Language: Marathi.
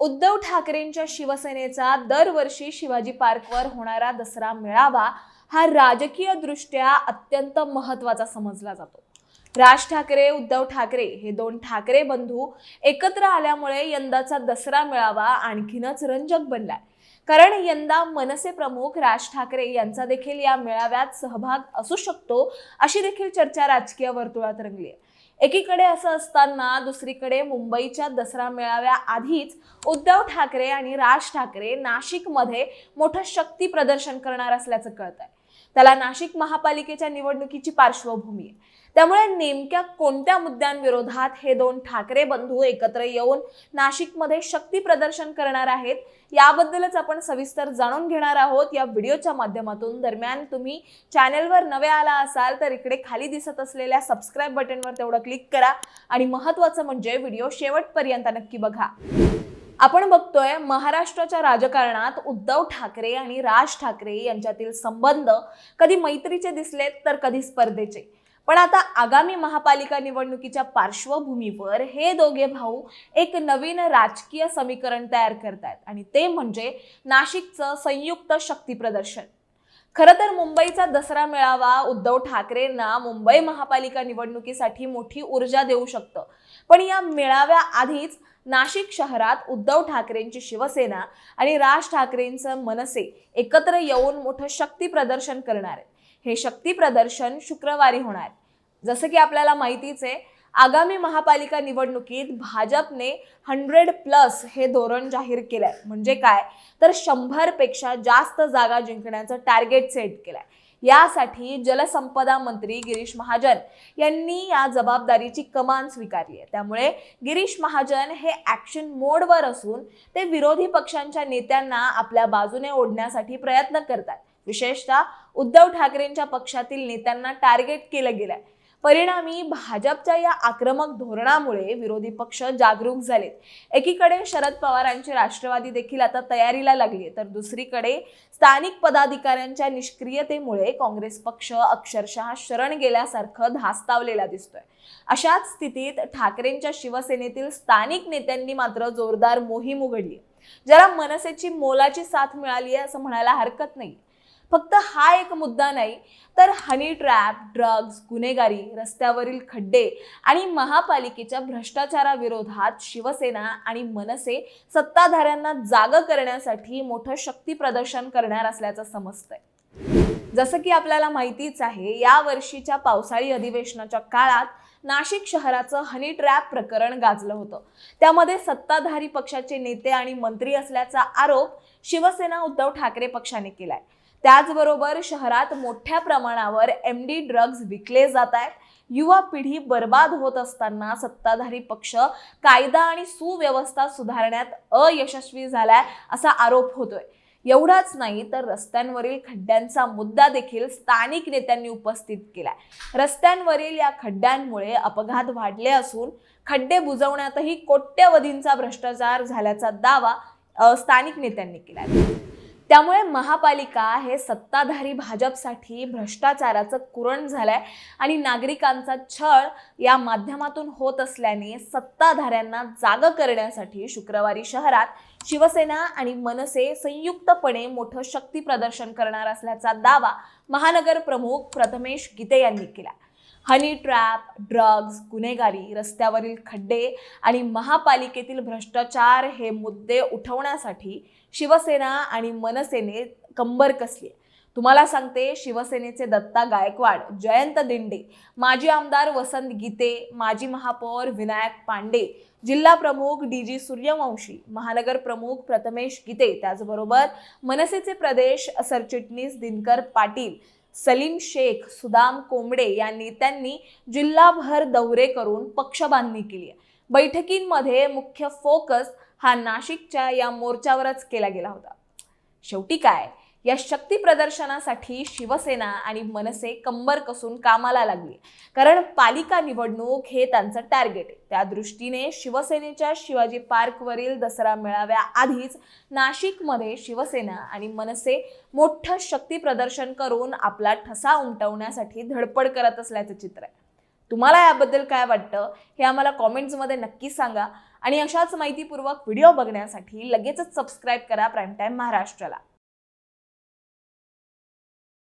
उद्धव ठाकरेंच्या शिवसेनेचा दरवर्षी शिवाजी पार्कवर होणारा दसरा मेळावा हा राजकीय दृष्ट्या अत्यंत महत्त्वाचा समजला जातो. राज ठाकरे उद्धव ठाकरे हे दोन ठाकरे बंधू एकत्र आल्यामुळे यंदाचा दसरा मेळावा आणखीनच रंजक बनलाय. कारण यंदा मनसे प्रमुख राज ठाकरे यांचा देखील या मेळाव्यात सहभाग असू शकतो अशी देखील चर्चा राजकीय वर्तुळात रंगली आहे एकीकडे असं असताना दुसरीकडे मुंबईच्या दसरा मेळाव्या आधीच उद्धव ठाकरे आणि राज ठाकरे नाशिकमध्ये मोठं शक्ती प्रदर्शन करणार असल्याचं कळत आहे त्याला नाशिक महापालिकेच्या निवडणुकीची पार्श्वभूमी आहे. त्यामुळे नेमक्या कोणत्या मुद्द्यांविरोधात हे दोन ठाकरे बंधू एकत्र येऊन नाशिकमध्ये शक्ती प्रदर्शन करणार आहेत याबद्दलच आपण सविस्तर जाणून घेणार आहोत. या व्हिडिओच्या माध्यमातून दरम्यान तुम्ही चॅनेलवर नवे आला असाल तर इकडे खाली दिसत असलेल्या सबस्क्राईब बटनवर तेवढं क्लिक करा आणि महत्त्वाचं म्हणजे व्हिडिओ शेवटपर्यंत नक्की बघा. आपण बघतोय महाराष्ट्राच्या राजकारणात उद्धव ठाकरे आणि राज ठाकरे यांच्यातील संबंध कधी मैत्रीचे दिसलेत तर कधी स्पर्धेचे. पण आता आगामी महापालिका निवडणुकीच्या पार्श्वभूमीवर हे दोघे भाऊ एक नवीन राजकीय समीकरण तयार करतायत आणि ते म्हणजे नाशिकचं संयुक्त शक्ती प्रदर्शन. खरं तर मुंबईचा दसरा मेळावा उद्धव ठाकरेंना मुंबई महापालिका निवडणुकीसाठी मोठी ऊर्जा देऊ शकतं. पण या मेळाव्या आधीच नाशिक शहरात उद्धव ठाकरेंची शिवसेना आणि राज ठाकरेंचं मनसे एकत्र येऊन मोठं शक्ती प्रदर्शन करणार आहेत. हे शक्ती प्रदर्शन शुक्रवारी होणार जसं की आपल्याला माहितीच आहे आगामी महापालिका निवडणुकीत भाजपने हंड्रेड प्लस हे धोरण जाहीर केलंय. म्हणजे काय? तर शंभरपेक्षा जास्त जागा जिंकण्याचं टार्गेट सेट केलंय. यासाठी जलसंपदा मंत्री गिरीश महाजन यांनी या जबाबदारीची कमान स्वीकारली आहे त्यामुळे गिरीश महाजन हे ॲक्शन मोडवर असून ते विरोधी पक्षांच्या नेत्यांना आपल्या बाजूने ओढण्यासाठी प्रयत्न करतात. विशेषतः उद्धव ठाकरेंच्या पक्षातील नेत्यांना टार्गेट केलं गेलंय. परिणामी भाजपच्या या आक्रमक धोरणामुळे विरोधी पक्ष जागरूक झालेत. एकीकडे शरद पवारांची राष्ट्रवादी देखील आता तयारीला लागली तर दुसरीकडे स्थानिक पदाधिकाऱ्यांच्या निष्क्रियतेमुळे काँग्रेस पक्ष अक्षरशः शरण गेल्यासारखं धास्तावलेला दिसतोय. अशाच स्थितीत ठाकरेंच्या शिवसेनेतील स्थानिक नेत्यांनी मात्र जोरदार मोहीम उघडली ज्याला मनसेची मोलाची साथ मिळाली आहे असं म्हणायला हरकत नाही. फक्त हा एक मुद्दा नाही तर हनी ट्रॅप ड्रग्ज गुन्हेगारी रस्त्यावरील खड्डे आणि महापालिकेच्या भ्रष्टाचाराविरोधात शिवसेना आणि मनसे सत्ताधाऱ्यांना जाग करण्यासाठी मोठं शक्ती प्रदर्शन करणार असल्याचं समजतंय. जसं की आपल्याला माहितीच आहे या वर्षीच्या पावसाळी अधिवेशनाच्या काळात नाशिक शहराचं हनी ट्रॅप प्रकरण गाजलं होतं. त्यामध्ये सत्ताधारी पक्षाचे नेते आणि मंत्री असल्याचा आरोप शिवसेना उद्धव ठाकरे पक्षाने केलाय. त्याचबरोबर शहरात मोठ्या प्रमाणावर एम डी ड्रग्ज विकले जात आहेत. युवा पिढी बर्बाद होत असताना सत्ताधारी पक्ष कायदा आणि सुव्यवस्था सुधारण्यात अयशस्वी झालाय असा आरोप होतोय. एवढाच नाही तर रस्त्यांवरील खड्ड्यांचा मुद्दा देखील स्थानिक नेत्यांनी उपस्थित केलाय. रस्त्यांवरील या खड्ड्यांमुळे अपघात वाढले असून खड्डे बुजवण्यातही कोट्यवधींचा भ्रष्टाचार झाल्याचा दावा स्थानिक नेत्यांनी केला त्यामुळे महापालिका हे सत्ताधारी भाजपसाठी भ्रष्टाचाराचं कुरण झालंय आणि नागरिकांचा छळ या माध्यमातून होत असल्याने सत्ताधाऱ्यांना जाग करण्यासाठी शुक्रवारी शहरात शिवसेना आणि मनसे संयुक्तपणे मोठं शक्ती प्रदर्शन करणार असल्याचा दावा महानगर प्रमुख प्रथमेश गीते यांनी केला. हनी ट्रॅप ड्रग्ज गुन्हेगारी रस्त्यावरील खड्डे आणि महापालिकेतील भ्रष्टाचार हे मुद्दे उठवण्यासाठी शिवसेना आणि मनसेने कंबर कसली तुम्हाला सांगते शिवसेनेचे दत्ता गायकवाड जयंत दिंडे माजी आमदार वसंत गीते माजी महापौर विनायक पांडे जिल्हा प्रमुख डी जी सूर्यवंशी महानगर प्रमुख प्रथमेश गीते त्याचबरोबर मनसेचे प्रदेश सरचिटणीस दिनकर पाटील सलीम शेख सुदाम कोंबडे या नेत्यांनी जिल्हाभर दौरे करून पक्षबांधणी केली आहे. बैठकींमध्ये मुख्य फोकस हा नाशिकच्या या मोर्चावरच केला गेला होता. शेवटी काय? या शक्ती प्रदर्शनासाठी शिवसेना आणि मनसे कंबर कसून कामाला लागली. कारण पालिका निवडणूक हे त्यांचं टार्गेट आहे त्या दृष्टीने शिवसेनेच्या शिवाजी पार्कवरील दसरा मेळाव्या आधीच नाशिकमध्ये शिवसेना आणि मनसे मोठं शक्ती प्रदर्शन करून आपला ठसा उमटवण्यासाठी धडपड करत असल्याचं चित्र आहे. तुम्हाला याबद्दल काय वाटतं? हे आम्हाला कॉमेंट्समध्ये नक्की सांगा. आणि अशाच माहितीपूर्वक व्हिडिओ बघण्यासाठी लगेचच सबस्क्राईब करा प्राईम टाईम महाराष्ट्राला.